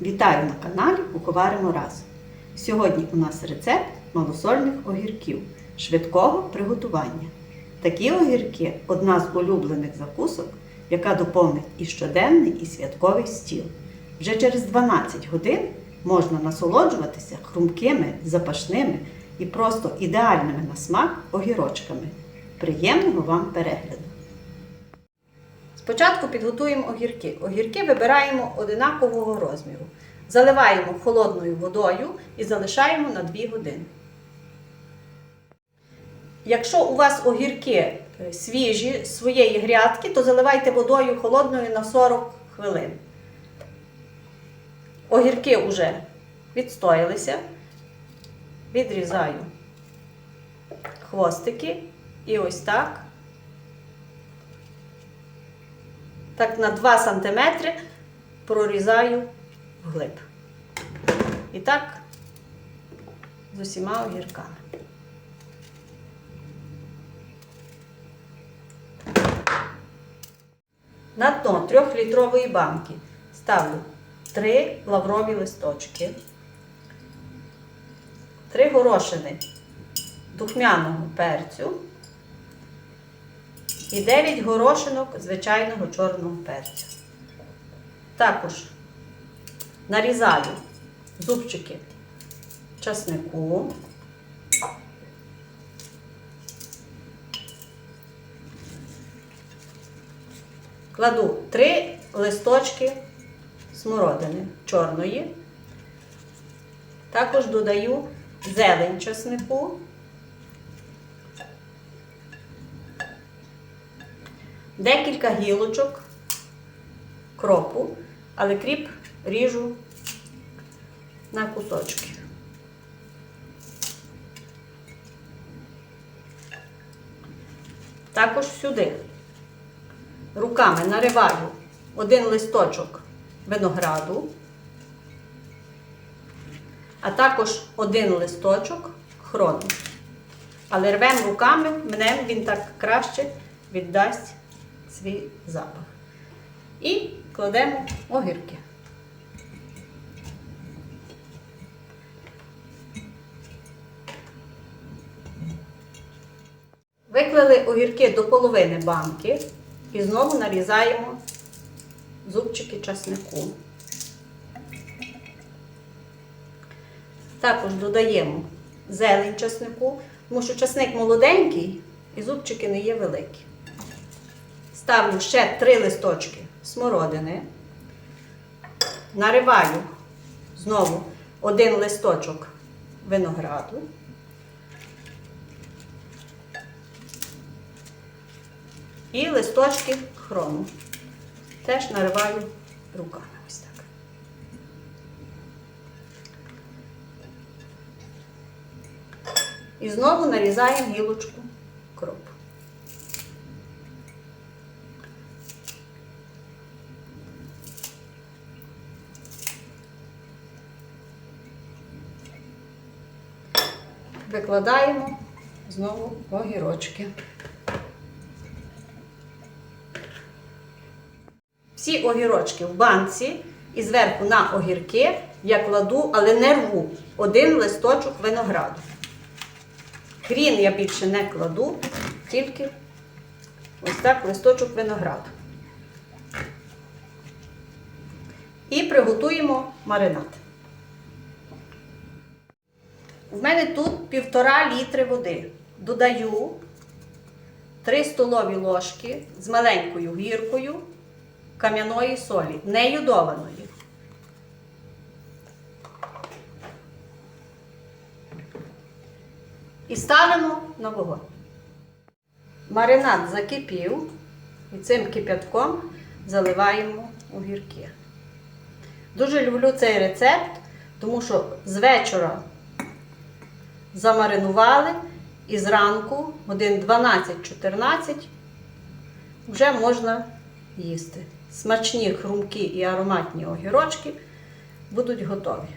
Вітаю на каналі Куховаримо разом. Сьогодні у нас рецепт малосольних огірків швидкого приготування. Такі огірки одна з улюблених закусок, яка доповнить і щоденний, і святковий стіл. Вже через 12 годин можна насолоджуватися хрумкими, запашними і просто ідеальними на смак огірочками. Приємного вам перегляду! Спочатку підготуємо огірки. Огірки вибираємо одинакового розміру. Заливаємо холодною водою і залишаємо на 2 години. Якщо у вас огірки е, свіжі своєї грядки, то заливайте водою холодною на 40 хвилин. Огірки вже відстоялися. Відрізаю хвостики і ось так. Так на 2 см прорізаю вглиб. І так з усіма огірками. На дно 3-літрової банки ставлю 3 лаврові листочки, 3 горошини духмяного перцю і 9 горошинок звичайного чорного перцю. Також нарізаю зубчики часнику. Кладу 3 листочки смородини чорної. Також додаю зелень часнику. Декілька гілочок кропу, але кріп ріжу на кусочки. Також сюди руками нариваю один листочок винограду, а також один листочок хрону. Але рвем руками, мнем він так краще віддасть свій запах. І кладемо огірки. Виклали огірки до половини банки і знову нарізаємо зубчики часнику. Також додаємо зелень часнику, тому що часник молоденький і зубчики не є великі. Ставлю ще три листочки смородини. Нариваю знову один листочок винограду. І листочки хрону. Теж нариваю руками. Ось так. І знову нарізаємо гілочку кропу. Викладаємо знову огірочки. Всі огірочки в банці і зверху на огірки я кладу, але не рву, один листочок винограду. Хрін я більше не кладу, тільки ось так листочок винограду. І приготуємо маринад. В мене тут півтора літри води. Додаю 3 столові ложки з маленькою гіркою кам'яної солі, не йодованої. І ставимо на вогонь. Маринад закипів і цим кип'ятком заливаємо огірки. Дуже люблю цей рецепт, тому що з вечора замаринували і зранку, годин 12-14, вже можна їсти. Смачні, хрумкі і ароматні огірочки будуть готові.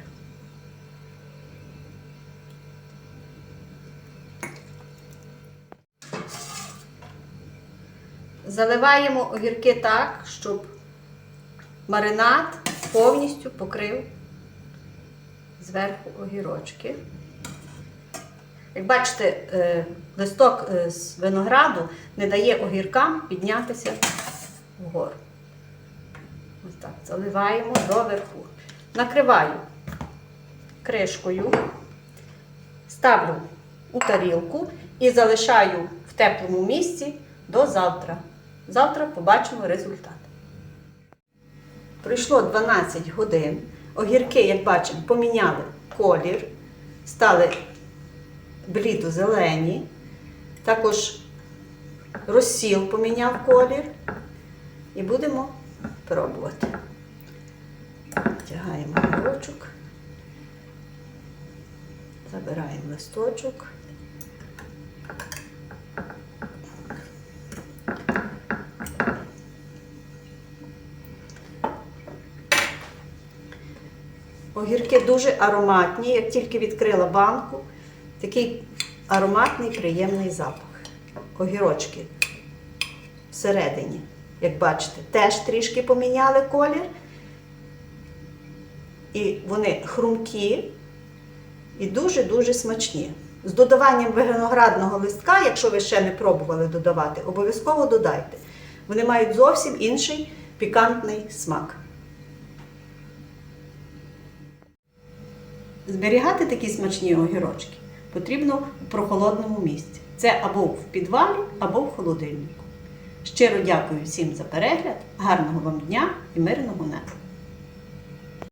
Заливаємо огірки так, щоб маринад повністю покрив зверху огірочки. Як бачите, е, листок е, з винограду не дає огіркам піднятися вгору. Ось так, заливаємо доверху. Накриваю кришкою, ставлю у тарілку і залишаю в теплому місці до завтра. Завтра побачимо результат. Пройшло 12 годин. Огірки, як бачимо, поміняли колір, стали блідо-зелені. Також розсіл поміняв колір. І будемо пробувати. Втягаємо огірочок, забираємо листочок. Огірки дуже ароматні, як тільки відкрила банку, такий ароматний, приємний запах. Огірочки всередині, як бачите, теж трішки поміняли колір. І вони хрумкі і дуже-дуже смачні. З додаванням виноградного листка, якщо ви ще не пробували додавати, обов'язково додайте. Вони мають зовсім інший пікантний смак. Зберігати такі смачні огірочки потрібно у прохолодному місці. Це або в підвалі, або в холодильнику. Щиро дякую всім за перегляд, гарного вам дня і мирного неба!